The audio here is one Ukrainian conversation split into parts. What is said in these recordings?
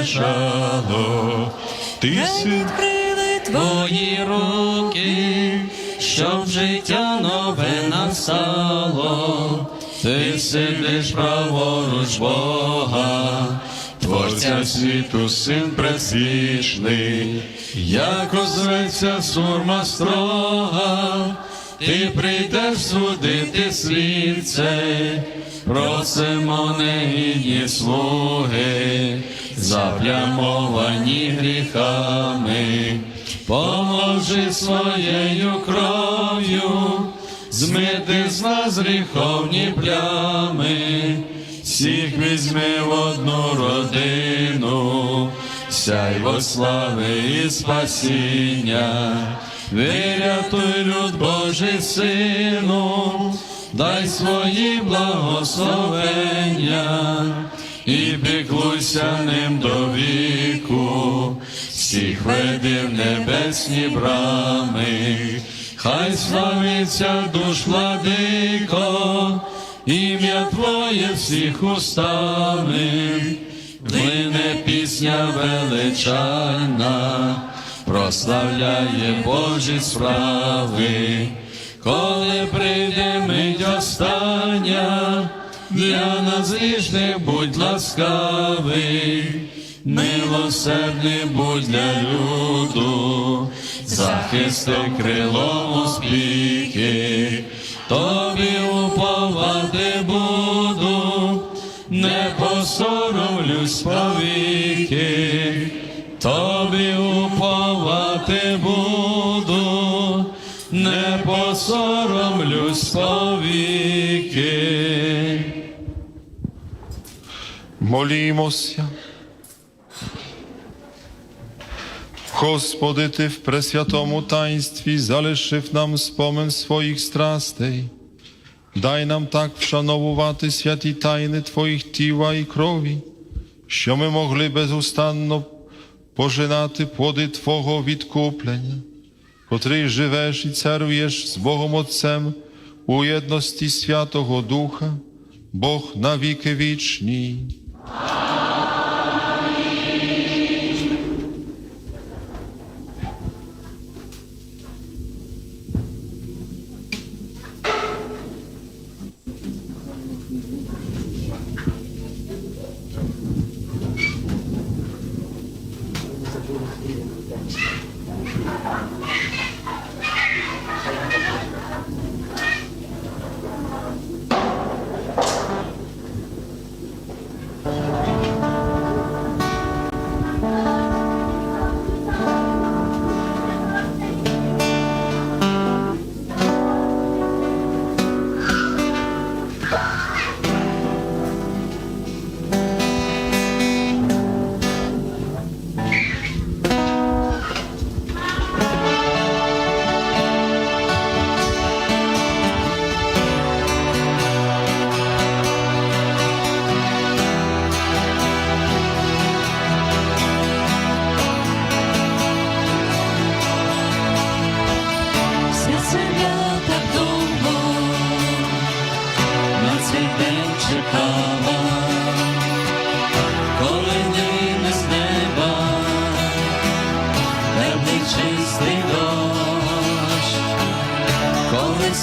лежало, ти відкрили твої руки, щоб життя нове настало. Ти сидиш праворуч Бога, Творця світу, син предвічний, як озветься сурма строга, ти прийдеш судити цей, просимо негідні слуги, заплямовані гріхами, поможи своєю кров'ю змити з нас гріховні плями, всіх візьми в одну родину, сяйво слави і спасіння, вирятуй люд Божий сину, дай свої благословення. І піклуйся ним всіх веди в небесні брами, хай славиться душ владико, ім'я Твоє всіх устами, плине пісня величальна, прославляє Божі справи, коли прийде мить остання, для нас грішних будь ласкавий, милосердний будь для люду, захисти крилом успіхи, тобі уповати буду, не посоромлюсь повіки, тобі уповати буду, не посоромлюсь повіки. Молімося. Господи, Ти в пресвятому таїнстві залишив нам спомин своїх страстей. Дай нам так вшановувати святі тайни Твоїх тіла і крові, що ми могли безустанно пожинати плоди Твого відкуплення, котрий живеш і царюєш з Богом Отцем у єдності Святого Духа, Бог навіки вічні.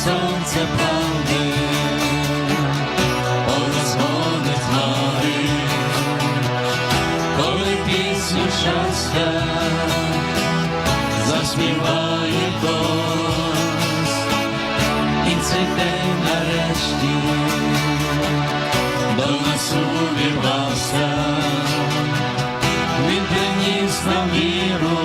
Сонце правди порозгонить хмари, коли пісню щастя заспіває хтось, і цей день нарешті до нас увірвався, він приніс нам віру